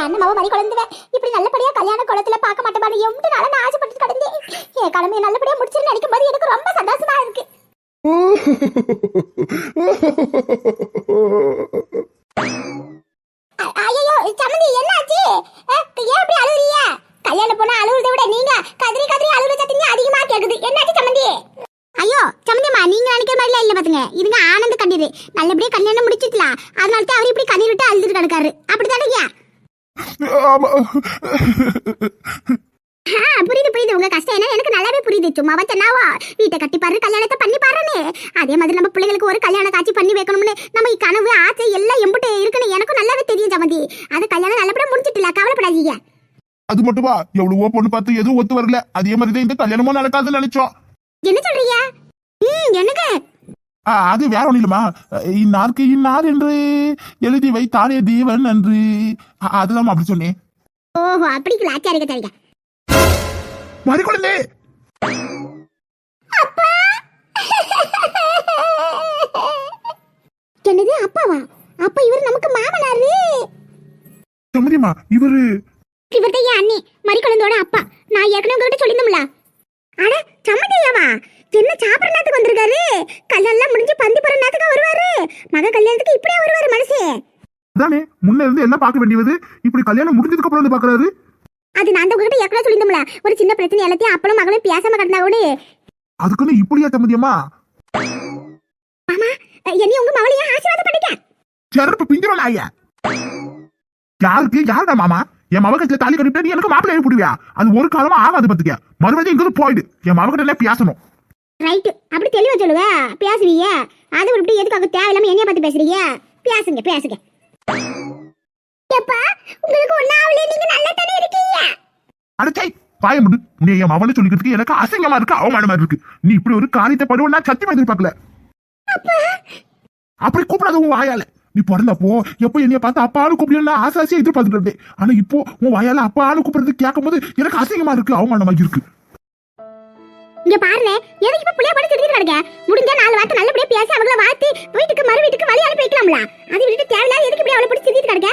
ஏன் மாதிரி குழந்தைவ இப்படி நல்லபடியா கல்யாண குளத்துல பார்க்க மாட்டேன் எவ்வளவு நாளா நான் ஆசைப்பட்டு கிடந்தேன். என் கடமையை நல்லபடியா முடிச்சிருந்து நினைக்கும் போது எனக்கு ரொம்ப சந்தோஷமா இருக்கு. ஐயோ சமந்தி என்னாச்சு? ஏன் இப்படி அழுகுறீங்க கல்யாண போனா அழுவுறதை விட நீங்க கதறி கதறி அழுகுற சத்தீங்க அதிகமா கேக்குது. என்னாச்சு சமந்தி ஐயோ சமந்தியம்மா நீங்க நினைக்கிற மாதிரிலாம் இல்ல பாத்துங்க. இதுங்க ஆனந்த கண்ணீர். நல்லபடியா கல்யாணம் முடிச்சிக்கலாம் அதனால தான் அவர் இப்படி கண்ணீர் விட்டு அழுதுட்டு கிடக்காரு. அப்படித்தானே ஆமா. புரியுது புரியுது. உங்க கஷ்டம் என்ன? எனக்கு நல்லாவே புரியுது. சும்மா வச்சனாவா வீட்டை கட்டி பாரு கல்யாணத்தை பண்ணி பாருன்னு. அதே மாதிரி நம்ம பிள்ளைகளுக்கு ஒரு கல்யாண காட்சி பண்ணி வைக்கணும்னு நம்ம கனவு ஆசை எல்லாம் எம்பிட்டு இருக்குன்னு எனக்கும் நல்லாவே தெரியும் சமந்தி. அது கல்யாணம் நல்லபடியா முடிச்சிட்டுல கவலைப்படாதீங்க. அது மட்டுமா எவ்வளவோ பொண்ணு பார்த்து எதுவும் ஒத்து வரல. அதே மாதிரி தான் இந்த கல்யாணமும் நடக்காதுன்னு நினைச்சோம். என்ன சொல்றீங்க? ம் எனக்கு அது வேற இல்லம்மா. இந்நாருக்கு இன்னார் என்று எழுதி வைத்தானே தேவன் என்று அதுதான் அப்படி சொன்னேன். ஓஹோ அப்படிங்களா சரிங்க சரிங்க மறு குழந்தை என்னது அப்பாவா? அப்பா இவர் நமக்கு மாமனாரு? சம்மதியம்மா இவரு இவர்தான் என் அண்ணி. மறிக்குழந்தோட அப்பா. நான் ஏற்கனவே உங்ககிட்ட சொல்லியிருந்தோம்ல. அட சம்மதியாவா என்ன சாப்பிட்ற நேரத்துக்கு வந்திருக்காரு? கல்யாணம் முடிஞ்சு பந்தி போற நேரத்துக்கு வருவாரு? மக கல்யாணத்துக்கு இப்படியே வருவாரு மனசே? தானே முன்ன இருந்து என்ன பார்க்க வேண்டியது? இப்படி கல்யாணம் முடிஞ்சதுக்கு அப்புறம் வந்து பாக்குறாரு அது நான் உங்ககிட்ட ஏற்கனவே சொல்லியிருந்தோம்ல. ஒரு சின்ன பிரச்சனை எல்லாத்தையும் அப்பளும் மகளும் பேசாம கிடந்தா கூட. அதுக்குன்னு இப்படியா சம்மதியம்மா என்னையும் உங்க மகளையும் ஆசீர்வாதம் பண்ணிக்க. செருப்பு பிஞ்சிரும் ஐயா யாருக்கு? யாருடா மாமா? என் மவகத்துல தாலி கட்டிட்டு நீ எனக்கு மாப்பிள்ளை போடுவியா அது ஒரு காலமா ஆகாது பத்துக்க. மறுபடியும் இங்கிருந்து போயிடு. என் மவகிட்ட பேசணும்? ரைட்டு அப்படி தெளிவா சொல்லுவ? பேசுவீங்க அது இப்படி எதுக்காக தேவையில்லாம என்னைய பார்த்து பேசுறீங்க? பேசுங்க பேசுங்க. எப்பா உங்களுக்கு நீங்க நல்லா தானே இருக்கீங்க அடச்சை பாய முடு. உன்னை என் மவனை சொல்லிக்கிறதுக்கு எனக்கு அசிங்கமா இருக்கு அவமானமா இருக்கு. நீ இப்படி ஒரு காரியத்தை பண்ணுவா சத்தியமா எதிர்பார்க்கல. அப்படி கூப்பிடாத உன் வாயால. நீ பிறந்தப்போ எப்போ என்னைய பார்த்து அப்பான்னு கூப்பிடலாம் ஆசை ஆசையா எதிர்பார்த்துட்டு இருந்தேன். ஆனா இப்போ உன் வாயால அப்பான்னு கூப்பிடுறது கேட்கும் போது எனக்கு அசிங்கமா இருக்கு அவமானமா இருக்கு. இங்க பாருங்க எதுக்கு இப்ப புள்ளைய படிச்சு எடுத்துட்டு கிடக்க? முடிஞ்சா நாலு வார்த்தை நல்லபடியா பேசி அவங்கள வாழ்த்தி வீட்டுக்கு மறு வீட்டுக்கு வழி அனுப்பி வைக்கலாம்ல? அது விட்டுட்டு தேவையில்லாத எதுக்கு இப்படி அவளை பிடிச்சி திட்டிட்டு கிடக்க?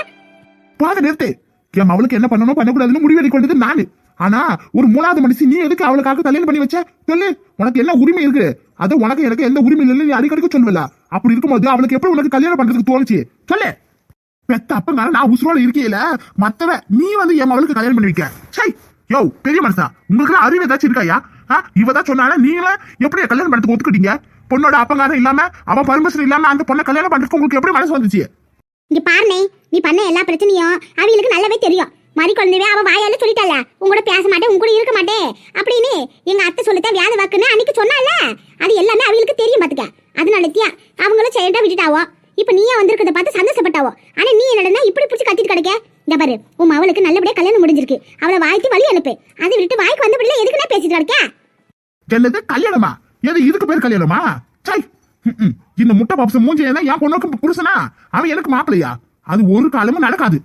பாத நிறுத்து. என் அவளுக்கு என்ன பண்ணணும் பண்ணக்கூடாதுன்னு முடிவெடுக்க கொண்டது நானு. ஆனா ஒரு மூணாவது மனுஷன் நீ எதுக்கு அவளுக்காக கல்யாணம் பண்ணி வச்ச? சொல்லு. உனக்கு என்ன உரிமை இருக்கு? அது உனக்கு எனக்கு எந்த உரிமை இல்லைன்னு நீ அடிக்கடிக்கு சொல்லுவல அப்படி இருக்கும்போது அவளுக்கு எப்படி உனக்கு கல்யாணம் பண்றதுக்கு தோணுச்சு? சொல்லு. பெத்த அப்பங்க நான் உசுரோட இருக்கையில மத்தவ நீ வந்து என் அவளுக்கு கல்யாணம் பண்ணி வைக்க. சை யோ பெரிய மனுஷா. உங்களுக்கு அறிவு ஏதாச்சும் இருக்காயா? ஆ, இவ தான் சொன்னால நீங்களும் எப்படி கல்யாணம் பண்ணதுக்கு ஒத்துக்கிட்டீங்க? பொண்ணோட அப்பங்காரம் இல்லாம அவன் பர்மிஷன் இல்லாம அந்த பொண்ணை கல்யாணம் பண்றதுக்கு உங்களுக்கு எப்படி மனசு வந்துச்சு? இங்க பாருனே நீ பண்ண எல்லா பிரச்சனையும் அவங்களுக்கு நல்லாவே தெரியும். மறி குழந்தைவே அவ வாயால சொல்லிட்டால கூட பேச மாட்டேன் உங்க கூட இருக்க மாட்டேன். அப்படின்னு எங்க அத்தை சொல்லித்தான் வியாதி வாக்குன்னு அன்னைக்கு சொன்னால அது எல்லாமே அவங்களுக்கு தெரியும் பாத்துக்க. தியா அவங்களும் செயல்டா விட்டுட்டாவோ? இப்ப நீயே வந்திருக்கிறத பார்த்து சந்தோஷப்பட்டாவோ? ஆனா நீ என்னடா இப்படி பிடிச்சி கத்திட்டு கிடைக்க? இந்த பாரு உன் அவளுக்கு நல்லபடியா கல்யாணம் முடிஞ்சிருக்கு. அவளை வாழ்த்தி வழி அனுப்பு. அதை விட்டு வாய்க்கு வந்தபடியில எதுக்குன்னா பேசிட்டு கிடைக்க? என்னது கல்யாணமா? எது இதுக்கு பேர் கல்யாணமா? சை! இந்த முட்டை பாப்ஸ் மூஞ்சி என்ன என் பொண்ணுக்கு புருஷனா? அவன் எனக்கு மாப்பிள்ளையா? அது ஒரு காலமும் நடக்காது.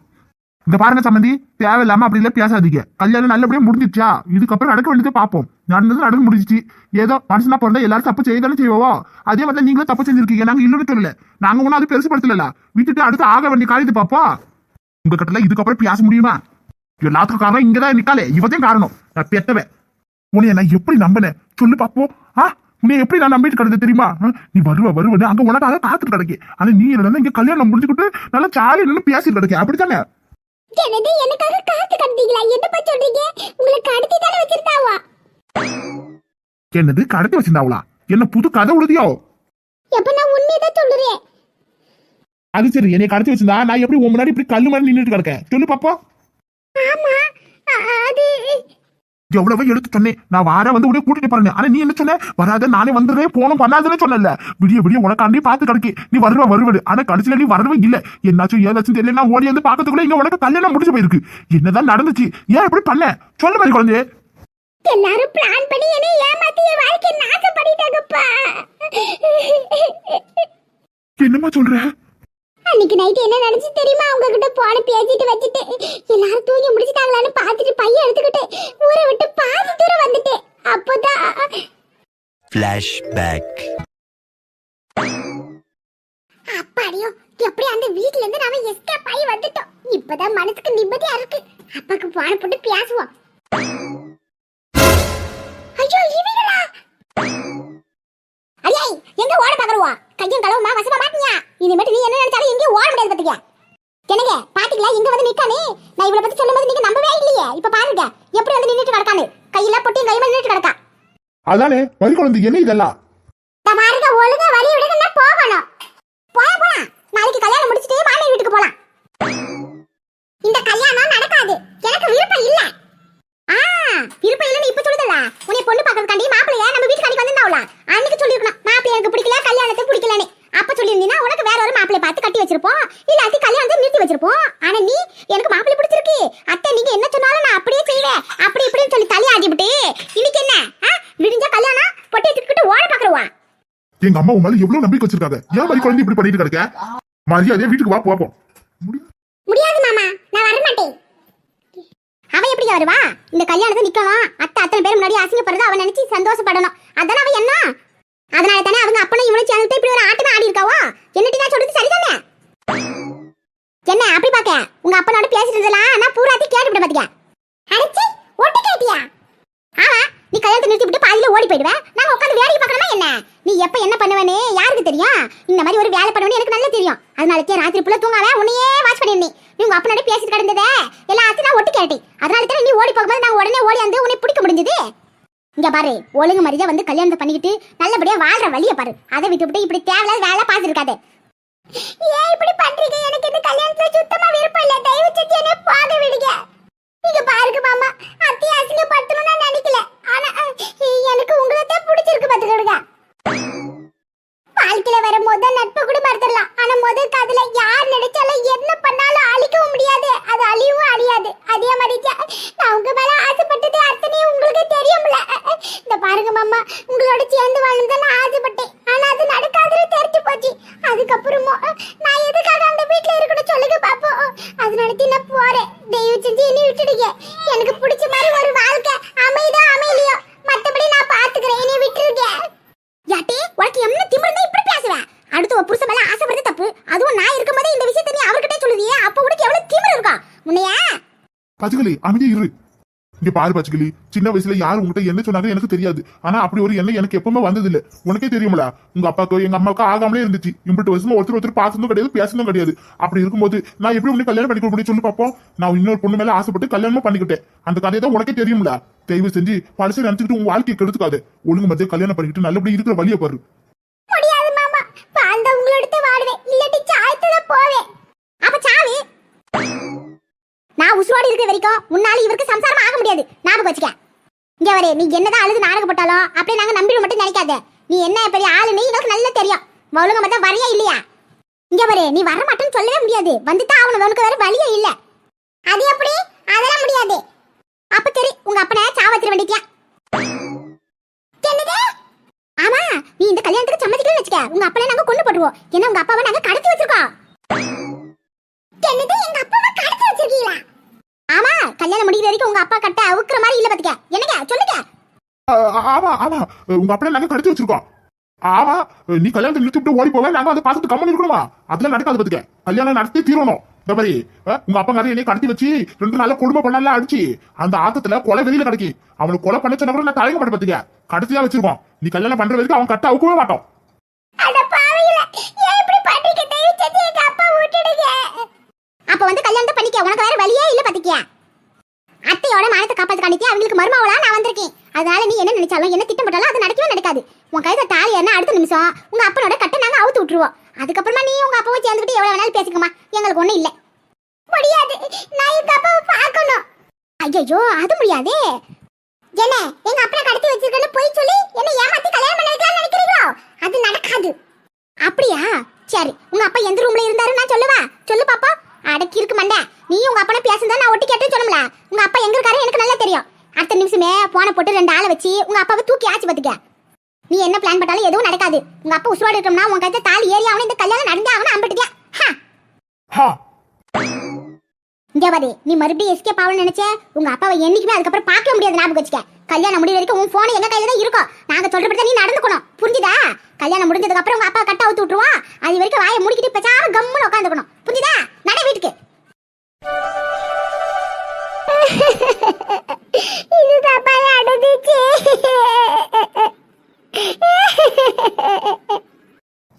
இந்த பாருங்க சம்பந்தி தேவையில்லாம அப்படி எல்லாம் பேசாதீங்க. கல்யாணம் நல்லபடியா முடிஞ்சிச்சா இதுக்கப்புறம் நடக்க வேண்டியது பார்ப்போம். நடந்தது நடந்து முடிஞ்சிச்சு. ஏதோ மனுஷனா பிறந்தா எல்லாரும் தப்பு செய்யதானே செய்வோம் அதே மாதிரி நீங்களும் தப்பு செஞ்சிருக்கீங்க. நாங்க இல்லைன்னு தெரியல நாங்க ஒன்னும் அது பெருசுப்படுத்தல விட்டுட்டு அடுத்து ஆக வேண்டிய காரியத்தை பார்ப்போம். உங்க கிட்ட இதுக்கப்புறம் பேச முடியுமா? எல்லாத்துக்கும் காரணம் இங்கதான் நிக்காலே இவத்தையும் காரணம். நான் பெத்தவன். உன்னைய நான் எப்படி நம்பினேன்? சொல்லு பாப்போம். ஆ? உன்னை எப்படி நான் நம்பிட்டு கிடந்தது தெரியுமா? நீ வருவ வருவன்னு அங்க உனக்காக காத்துட்டு கிடக்கு. ஆனா நீ என்ன இங்க கல்யாணம் முடிச்சுக்கிட்டு நல்லா சாலி பேசிட்டு கிடக்கு. அப்படித்தானே? என்னது எனக்காக காத்து கட்டீங்களா என்னப்பா சொல்றீங்க? உங்களுக்கு அடுத்து தானே வச்சிருந்தாவா? என்னது கடத்தி வச்சிருந்தாவளா? என்ன புது கதை உழுதியோ எப்ப நான் உண்மையதான் சொல்லுறேன் அது சரி என்னை கடத்தி வச்சிருந்தா நான் எப்படி உன் முன்னாடி இப்படி கல்லு மாதிரி நின்றுட்டு கிடக்கேன்? சொல்லு பாப்போம். ஆமா அது எவ்வளவு எடுத்து சொன்னேன். நான் வார வந்து உடனே கூட்டிட்டு பாருங்க ஆனா நீ என்ன சொன்ன? வராத நானே வந்துடுறேன் போனும் பண்ணாதுன்னு சொன்னல விடிய விடிய உனக்காண்டி பாத்து கிடக்கு. நீ வருவ வருவடு. ஆனா கடைசியில நீ வரவே இல்ல. என்னாச்சும் ஏதாச்சும் தெரியல ஓடி வந்து பாக்கிறதுக்குள்ள இங்க உனக்கு கல்யாணம் முடிஞ்சு போயிருக்கு. என்னதான் நடந்துச்சு? ஏன் இப்படி பண்ண? சொல்ல மாதிரி குழந்தை எல்லாரும் பிளான் பண்ணி என்னை ஏமாத்தி என் வாழ்க்கையை நாசம் பண்ணிட்டாங்கப்பா. என்னம்மா சொல்ற? அன்னைக்கு நைட் என்ன நடந்துச்சு தெரியுமா? உங்ககிட்ட போன பேசிட்டு வச்சுட்டு எல்லாரும் தூங்கி முடிச்சிட்டாங்களான்னு பார்த்துட்டு பையன் எடுத்துக்கிட்டு ஊரை விட்டு பாதி தூரம் வந்துட்டேன் அப்போதான். அப்பாடியோ எப்படி அந்த வீட்ல இருந்து நாம எஸ்கேப் ஆகி வந்துட்டோம். இப்பதான் மனசுக்கு நிம்மதியா இருக்கு. அப்பாக்கு போன போட்டு பேசுவோம். ஐயோ இவங்களா? ஐயே எங்க ஓட பாக்குறவா கையும் மாட்டியா இனிமேட்டு நீ என்ன நினைச்சாலும் எங்கேயும் ஓட முடியாது பாத்துக்க. என்னங்க பாத்தீங்களா? இங்க வந்து நிக்கானே நான் இவளை பத்தி சொல்லும்போது நீங்க நம்பவே இல்லையே. இப்ப பாருங்க எப்படி வந்து நின்னுட்டு கிடக்கானு கையில பொட்டியும் கையுமா நின்னுட்டு கிடக்கா. அதானே வரி குழந்தை என்ன இதெல்லாம் பாருங்க ஒழுங்கா வழி விடுங்க போகணும். போய போலாம் நாளைக்கு கல்யாணம் முடிச்சிட்டு மாமியார் வீட்டுக்கு போலாம். இந்த கல்யாணம் நடக்காது. எனக்கு விருப்பம் இல்ல. ஆ விருப்பம் இல்லன்னு இப்ப சொல்லுதல்ல. உன்னை பொண்ணு பார்க்கறதுக்காண்டி மாப்பிளைய நம்ம வீட்டுக்கு வந்திருந்தாவுல. அன்னைக்கு சொல்லிருக்கணும் மாப்பிள்ளை எனக்கு பிடிக்கல கல்யாணத்தை பிடிக்கலன்னு. அப்ப சொல்லியிருந்தீங்கன்னா உனக்கு வேற ஒரு மாப்பிள்ளை பார்த்து கட்டி வச்சிருப்போம். இல்லாட்டி கல்யாணத்தை நிறுத்தி வச்சிருப்போம். ஆனா நீ எனக்கு மாப்பிள்ளை பிடிச்சிருக்கு. அத்தை நீங்க என்ன சொன்னாலும் நான் அப்படியே செய்வேன். அப்படி இப்படின்னு சொல்லி தள்ளி ஆகிவிட்டு இன்னைக்கு என்ன? விடிஞ்சா கல்யாணம்? பொட்டி எடுத்துக்கிட்டு ஓட பாக்குறவா எங்க அம்மா உன் மேல எவ்வளவு நம்பிக்கை வச்சிருக்காங்க? ஏன் வரி குழந்தை இப்படி பண்ணிட்டு கிடக்க? மரியாதையா வீட்டுக்கு வா போப்போம் முடியாது மாமா. நான் வர மாட்டேன். அவ எப்படி வருவா? இந்த கல்யாணத்தை நிக்கணும். அத்தை அத்தனை பேர் முன்னாடி அசிங்கப்படுறது அவன் நினைச்சு சந்தோஷப்படணும். அதானே அவ என்ன அதனால தானே அவங்க அப்பனும் இவனும் சேர்ந்து இப்படி ஒரு ஆட்டம் ஆடி இருக்காவோ? என்னட்டி நான் சொல்றது சரிதானே? என்ன அப்படி பாக்க உங்க அப்பனோட பேசிட்டு இருந்தலாம் நான் பூராத்தி கேட்டுவிட பாத்தியா? அடிச்சு ஒட்டு கேட்டியா? ஆமா நீ கல்யாணத்தை நிறுத்தி விட்டு பாதியில ஓடி போயிடுவேன் நாங்க உட்காந்து வேலைக்கு பார்க்கணுமா என்ன? நீ எப்ப என்ன பண்ணுவேன்னு யாருக்கு தெரியும்? இந்த மாதிரி ஒரு வேலை பண்ணுவேன்னு எனக்கு நல்லா தெரியும். அதனால தான் ராத்திரி புள்ள தூங்காம உன்னையே வாட்ச் பண்ணிருந்தேன் நீ உங்க அப்பனோட பேசிட்டு கிடந்ததே எல்லாத்தையும் நான் ஒட்டு கேட்டேன். அதனால தான் நீ ஓடி போகும்போது நான் உடனே ஓடி வந்து உன்னை பிடிக்க முடிஞ்சது? இங்க பாரு ஒழுங்கு மரியாதை வந்து கல்யாணத்தை பண்ணிக்கிட்டு நல்லபடியா வாழ்ற வழியை பாரு. அதை விட்டுவிட்டு இப்படி தேவையில்லாத வேலை பார்த்துருக்காது. ஏன் இப்படி பண்றீங்க? எனக்கு இந்த கல்யாணத்துல சுத்தமா விருப்பம் இல்ல. தயவு செஞ்சு என்ன போக விடுங்க. நீங்க பாருங்க மாமா அத்தியாசிங்க அசிங்கப்படுத்தணும்னு நான் நினைக்கல. ஆனா எனக்கு உங்களை தான் பிடிச்சிருக்கு பாத்துக்கிடுங்க வாழ்க்கையில வர முதல் நட்பு கூட மறந்துடலாம். ஆனா முதல் காதல யார் நினைச்சாலும் என்ன பண்ணாலும் அழிக்கவும் முடியாது. அது அழியவும் அழியாது. அதே மாதிரி நான் உங்க மேல ஆசைப்பட்டது அத்தனையும் உங்களுக்கு தெரியும்ல. இந்த பாருங்க மாமா உங்களோட சேர்ந்து வாழணும் நான் ஆசைப்பட்டேன். ஆனா அது நடக்காதுல தெரிஞ்சு போச்சு. அதுக்கப்புறமும் நான் எதுக்காக அந்த வீட்டுல இருக்கணும் சொல்லுங்க பாப்போம். அதனால தான் நான் போறேன். தயவு செஞ்சு என்ன விட்டுடுங்க. எனக்கு பிடிச்ச மாதிரி ஒரு வாழ்க்கை அமைதா அமையலையோ மத்தபடி நான் பாத்துக்கிறேன் என்னை விட்டுருங்க யாட்டே உனக்கு என்ன திமிருந்தா இப்படி பேசுவ அடுத்து ஒரு புருஷன் மேல ஆசைப்படுறது தப்பு அதுவும் நான் இருக்கும்போதே இந்த விஷயத்தை நீ அவர்கிட்ட சொல்லுவியே அப்ப உனக்கு எவ்வளவு திமிரு இருக்கும் உன்னைய பச்சைக்கிளி அமைதியா இரு. இங்க பாரு பச்சைக்கிளி சின்ன வயசுல யார் உங்ககிட்ட என்ன சொன்னாங்க எனக்கு தெரியாது. ஆனா அப்படி ஒரு எண்ணம் எனக்கு எப்பவுமே வந்தது இல்ல உனக்கே தெரியுமல உங்க அப்பாக்கோ எங்க அம்மாவுக்கோ ஆகாமலே இருந்துச்சு. இம்பிட்டு வயசுல ஒருத்தர் ஒருத்தர் பார்த்ததும் கிடையாது பேசணும் கிடையாது. அப்படி இருக்கும்போது நான் எப்படி உன்னை கல்யாணம் பண்ணிக்க முடியும் சொல்லி பார்ப்போம் நான் இன்னொரு பொண்ணு மேல ஆசைப்பட்டு கல்யாணம் பண்ணிக்கிட்டேன். அந்த கதையை தான் உனக்கே தெரியும்ல. தயவு செஞ்சு பழசை நினைச்சுக்கிட்டு உன் வாழ்க்கையை கெடுத்துக்காது. ஒழுங்கு மத்திய கல்யாணம் பண்ணிக்கிட்டு நல்லபடி இருக்கிற வழியை பாரு முடியாது மாமா வாழ்ந்த உங்களோட வாடுவேன் இல்லாட்டி சாயத்துல போவேன் அப்ப சாவி நான் உசுரோடு இருக்க வரைக்கும் உன்னால இவருக்கு சம்சாரம் ஆக முடியாது. ஞாபகம் வச்சுக்க. இங்க வரே நீ என்னதான் அழுது நாடகம் போட்டாலும் அப்படியே நாங்க நம்பி மட்டும் நினைக்காத. நீ என்ன பெரிய ஆளுன்னு எங்களுக்கு நல்லா தெரியும். ஒழுங்க மட்டும் வரையா இல்லையா? இங்க வரே நீ வர மாட்டேன்னு சொல்லவே முடியாது. வந்துதான் அவனுக்கு உனக்கு வேற வழியே இல்ல. அது எப்படி? அதெல்லாம் முடியாது. அப்ப சரி உங்க அப்பனை சாவச்சிட வேண்டியா ஆமா நீ இந்த கல்யாணத்துக்கு சம்மதிக்கலன்னு வச்சுக்க. உங்க அப்பனை நாங்க கொண்டு போட்டுருவோம். ஏன்னா உங்க அப்பாவை நாங்க கடத்தி வச்சிருக்கோம்? என்னது எங்க அப்பாவை கடத்தி வச்சிருக்கீங்களா ஆமா கல்யாணம் முடிக்கிற வரைக்கும் உங்க அப்பா கட்ட அவுக்குற மாதிரி இல்ல பாத்துக்க. என்னங்க? சொல்லுங்க. ஆமா ஆமா. உங்க அப்பனை நாங்க கடத்தி வச்சிருக்கோம். ஆமா நீ கல்யாணத்தை நிறுத்தி விட்டு ஓடி போவேன் நாங்க அதை பார்த்துட்டு கம்மன் இருக்கணுமா? அதெல்லாம் நடக்காது பாத்துக்க. கல்யாணம் நடத்தி தீரணும். இந்த மாதிரி உங்க அப்பா கரையை என்னை கடத்தி வச்சு ரெண்டு நாள்ல குடும்ப பண்ணலாம் அடிச்சு அந்த ஆத்தத்துல கொலை வெளியில கிடைக்கி. அவனுக்கு கொலை பண்ண சொன்ன கூட நான் தயங்க மாட்டேன் பாத்துக்க. கடத்தியா வச்சிருக்கோம். நீ கல்யாணம் பண்ற வரைக்கும் அவன் கட்ட அவுக்கவே மாட்டோம். அப்பா அப்ப வந்து கல்யாணத்தை பண்ணிக்க உனக்கு வேற வழியே இல்ல பாத்துக்கிய? அத்தையோட அவங்களுக்கு மருமாவளா நான் வந்திருக்கேன். அதனால நீ என்ன நினைச்சாலும் என்ன திட்டம் போட்டாலும் அது நடக்கவே நடக்காது. உன் கையில தாலி என்ன அடுத்த நிமிஷம் உங்க அப்பனோட கட்டை நாங்க அவுத்து விட்டுருவோம். அதுக்கப்புறமா நீ உங்க அப்பாவை சேர்ந்துக்கிட்டு எவ்வளவு வேணாலும் பேசிக்கமா எங்களுக்கு ஒண்ணும் இல்ல. முடியாது. நான் எங்க அப்பாவை பார்க்கணும். ஐயோ அது முடியாதே. என்ன எங்க அப்பனை கடத்தி வச்சிருக்கேன்னு போய் சொல்லி என்ன ஏமாத்தி கல்யாணம் பண்ண வைக்கலாம்னு நினைக்கிறீங்களோ அது நடக்காது அப்படியா சரி உங்க அப்பா எந்த ரூம்ல இருந்தாரு நான் சொல்லுவா சொல்லு பாப்பா அடக்கி இருக்கு மண்டை நீ உங்க அப்பனை பேசுனதா நான் ஒட்டி கேட்டு சொல்லும்ல உங்க அப்பா எங்க இருக்காரு எனக்கு நல்லா தெரியும் அடுத்த நிமிஷமே போன போட்டு ரெண்டு ஆளை வச்சு உங்க அப்பாவை தூக்கி ஆச்சு பாத்துக்க. நீ என்ன பிளான் பண்ணாலும் எதுவும் நடக்காது. உங்க அப்பா உசுரோடு இருக்கோம்னா உங்க கைத்த தாலி ஏறி அவனை இந்த கல்யாணம் நடந்தே அவனை அம்பிட்டுட்டியா ஹா. இங்க பாரு நீ மறுபடியும் எஸ்கேப் ஆகணும்னு நினைச்ச உங்க அப்பாவை என்னைக்குமே அதுக்கப்புறம் பார்க்க முடியாது ஞாபகம் வச்சுக்க. கல்யாணம் முடிய வரைக்கும் உன் போன் எங்க கையில தான் இருக்கும் நாங்க சொல்றபடி நீ நடந்துக்கணும். புரிஞ்சுதா? கல்யாணம் முடிஞ்சதுக்கு அப்புறம் உங்க அப்பா கட்ட அவுத்து விட்டுருவான். அது வரைக்கும் வாயை முடிக்கிட்டு பேசாம கம்முன்னு உட்காந்துக்கணும். புரிஞ்சுதா? நட வீட்டுக்கு. இது தப்பாக அடந்துச்சு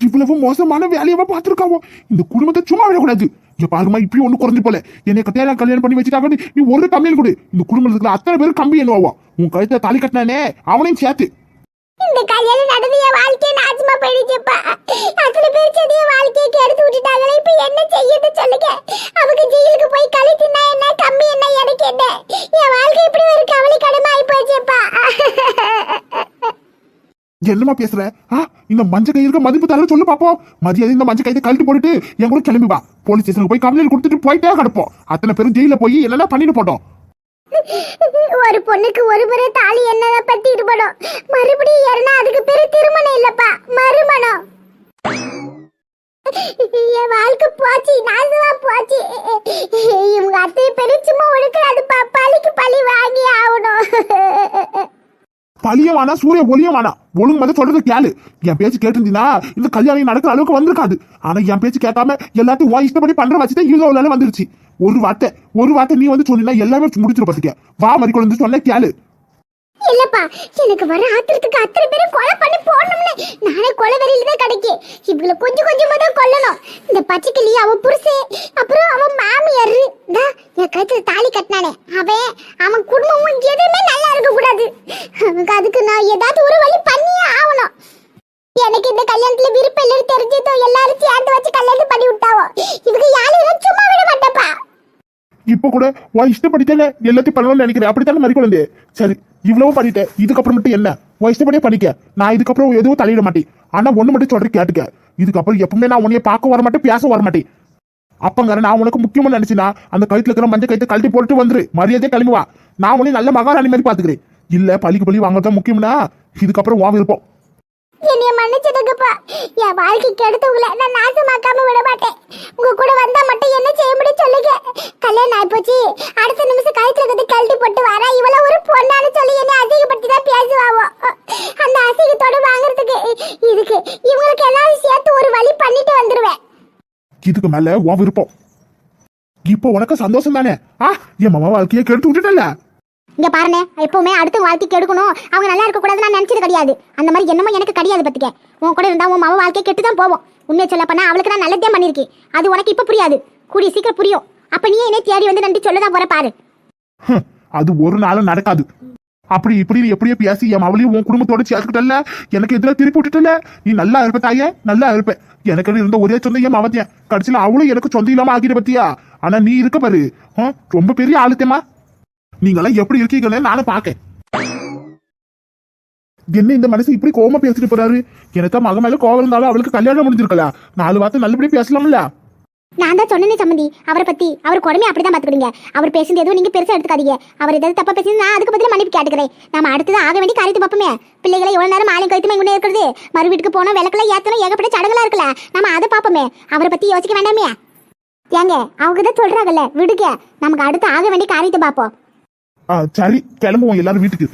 இவ்வளவு மோசமான வேலையவா பார்த்துருக்காவோ? இந்த குடும்பத்தை சும்மா விடக்கூடாது. இங்க பாருமா இப்பயும் ஒண்ணு குறைஞ்சு போல. என்னை கட்டையெல்லாம் கல்யாணம் பண்ணி வச்சுட்டாங்கன்னு நீ ஒரு கம்மியில் கொடு. இந்த குடும்பத்துக்குள்ள அத்தனை பேரும் கம்பி என்னவாவா உன் கழுத்தை தாலி கட்டினானே அவனையும் சேர்த்து. இந்த கல்யாணம் நடந்து என் வாழ்க்கையை நாசமா போயிடுச்சுப்பா. அத்தனை பேர் செடி என் வாழ்க்கையை கெடுத்து விட்டுட்டாங்களே இப்ப என்ன செய்யுது சொல்லுங்க. அவங்க ஜெயிலுக்கு போய் கழித்துனா என்ன கம்மி என்ன எனக்கு என்ன? என் வாழ்க்கை இப்படி ஒரு கவலை கடமை ஆகி போச்சுப்பா என்னமா பேசுற? ஆ இந்த மஞ்ச கயிறுக்கு மதிப்பு தர சொல்லு பாப்போம் மரியாதை இந்த மஞ்ச கையை கழட்டி போட்டுட்டு என் கூட கிளம்பி வா. போலீஸ் ஸ்டேஷனுக்கு போய் கம்ப்ளைண்ட் கொடுத்துட்டு போயிட்டே கிடப்போம். அத்தனை பேரும் ஜெயில போய் என்னென்ன பண்ணிட்டு போட்டோம்? ஒரு பொண்ணுக்கு ஒரு முறை தாலி என்னத பத்தி இருபடும். மறுபடியும் ஏறினா அதுக்கு பேரு திருமணம் இல்லப்பா. மறுமணம். என் வாழ்க்கை போச்சு. நாசமா போச்சு. இவங்க அத்தை பேரு சும்மா ஒழுக்காதுப்பா பழிக்கு பழி வாங்கி ஆகணும். பழிய வேணா சூரிய ஒளியும் வேணாம் ஒழுங்கு வந்து சொல்றது கேளு. என் பேச்சு கேட்டிருந்தீங்கன்னா இந்த கல்யாணம் நடக்கிற அளவுக்கு வந்திருக்காது. ஆனா என் பேச்சு கேட்காம எல்லாத்தையும் உன் இஷ்டப்படி பண்ற வச்சுதான் ஈகோவில வந்துருச்சு. ஒரு வார்த்தை ஒரு வார்த்தை நீ வந்து சொன்னா எல்லாமே முடிச்சிரு பாத்துக்க வா மாதிரி கொண்டு சொல்ல கேளு. இல்லப்பா எனக்கு வர ஆத்திரத்துக்கு அத்தனை பேரும் கொலை பண்ணி போடணும்னு நானே கொலை வெறியில தான் கிடைக்கு இவங்களை கொஞ்சம் கொஞ்சமா தான் கொல்லணும். இந்த பச்சைக்கிளி அவன் புருஷன் அப்புறம் அவன் மாமியார் தா என் கழுத்துல தாலி கட்டினானே அவன் அவன் குடும்பமும் எதுவுமே நல்லா இருக்க கூடாது அவனுக்கு அதுக்கு நான் ஏதாவது ஒரு வழி பண்ணியே ஆகணும் எனக்கு இந்த கல்யாணத்துல விருப்பம் இல்லைன்னு தெரிஞ்சதோ எல்லாரும் சேர்ந்து வச்சு கல்யாணம் பண்ணி விட்டாவோ இவங்க யாரையும் சும்மா விட மாட்டேப்பா இப்ப கூட உன் இஷ்டப்படித்தானே எல்லாத்தையும் பண்ணணும்னு நினைக்கிறேன். அப்படித்தானே மறி குழந்தை சரி இவ்வளவு பண்ணிட்டேன். இதுக்கப்புறம் மட்டும் என்ன? உன் இஷ்டப்படியே பண்ணிக்க. நான் இதுக்கப்புறம் எதுவும் தலையிட மாட்டேன். ஆனா ஒண்ணு மட்டும் சொல்றேன் கேட்டுக்க. இதுக்கப்புறம் எப்பவுமே நான் உன்னைய பார்க்க வர மாட்டேன் பேச வர மாட்டேன். அப்பங்கிற நான் உனக்கு முக்கியமா நினைச்சினா அந்த கழுத்துல இருக்கிற மஞ்சள் கழுத்தை கழட்டி போட்டு வந்துரு. மரியாதையே கிளம்பி வா நான் உன்னை நல்ல மகாராணி மாதிரி பாத்துக்கிறேன். இல்ல பழிக்கு பழி வாங்கறதா முக்கியம்னா இதுக்கப்புறம் வா விருப்பம் என்னைய மன்னிச்சிடுங்கப்பா. என் வாழ்க்கைக்கு எடுத்தவங்கள நான் நாசமாக்காம விட மாட்டேன் உங்க கூட வந்தா மட்டும் என்ன செய்ய முடியும் சொல்லுங்க. கல்யாணம் ஆயிப்போச்சு. அடுத்த நிமிஷம் கழுத்துல வந்து கழட்டி போட்டு வரா. இவள ஒரு பொண்ணான்னு சொல்லி என்ன அதிகப்படுத்தி தான் பேசுவாவோ. அந்த அசிங்கத்தோட வாங்குறதுக்கு இதுக்கு இவங்களுக்கு எல்லாரும் சேர்த்து ஒரு வழி பண்ணிட்டு வந்துருவேன். இதுக்கு மேல உன் விருப்பம். இப்போ உனக்கு சந்தோஷம் தானே? ஆ? என் மாமா வாழ்க்கையை கெடுத்து விட்டுட்டல இங்க பாருங்க எப்பவுமே அடுத்த வாழ்க்கை கெடுக்கணும் அவங்க நல்லா இருக்க கூடாது நான் நினைச்சது கிடையாது. அந்த மாதிரி என்னமோ எனக்கு கிடையாது பத்துக்க. உன் கூட இருந்தா உன் மாவ வாழ்க்கை கெட்டு தான் போவோம். உண்மையை சொல்ல பண்ணா அவளுக்கு நான் நல்லதே பண்ணிருக்கேன் அது உனக்கு இப்ப புரியாது. கூடிய சீக்கிரம் புரியும். அப்ப நீ என்ன தேடி வந்து நன்றி சொல்லதான் போற பாரு. அது ஒரு நாளும் நடக்காது. அப்படி இப்படி எப்படியோ பேசி என் அவளையும் உன் குடும்பத்தோட சேர்த்துக்கிட்டல எனக்கு எதிராக திருப்பி விட்டுட்டல நீ நல்லா இருப்ப தாயே நல்லா இருப்ப. எனக்கு இருந்த ஒரே சொந்த என் அவத்தியன் அவளும் எனக்கு சொந்த இல்லாம ஆகிட பத்தியா? ஆனா நீ இருக்க பாரு. ரொம்ப பெரிய ஆளுத்தேமா நீங்களாம் எப்படி இருக்கீங்கன்னு நானும் பாக்கேன் என்ன இந்த மனசு இப்படி கோவமா பேசிட்டு போறாரு? எனக்கு மக மேல கோவம் இருந்தாலும் அவளுக்கு கல்யாணம் முடிஞ்சிருக்கலாம் நாலு வார்த்தை நல்லபடியா பேசலாம்ல? நான் தான் சொன்னேனே சம்மந்தி அவரை பத்தி. அவர் குடமே அப்படிதான் பாத்துக்கிடுங்க அவர் பேசுனது எதுவும் நீங்க பெருசா எடுத்துக்காதீங்க. அவர் ஏதாவது தப்பா பேசி நான் அதுக்கு பதிலா மன்னிப்பு கேட்டுக்கிறேன். நம்ம அடுத்தது ஆக வேண்டிய காரியத்தை பார்ப்போமே. பிள்ளைகளை எவ்வளவு நேரம் ஆலயம் கழித்து இங்கே இருக்கிறது? மறு வீட்டுக்கு போனோம் விளக்கெல்லாம் ஏத்தணும் ஏகப்பட்ட சடங்குலாம் இருக்கல நம்ம அதை பார்ப்போமே. அவரை பத்தி யோசிக்க வேண்டாமே. ஏங்க அவங்க தான் சொல்றாங்கல்ல விடுங்க. நமக்கு அடுத்து ஆக வேண்டிய காரியத்தை பார்ப்போம். சரி கிளம்புவோம் எல்லாரும் வீட்டுக்கு.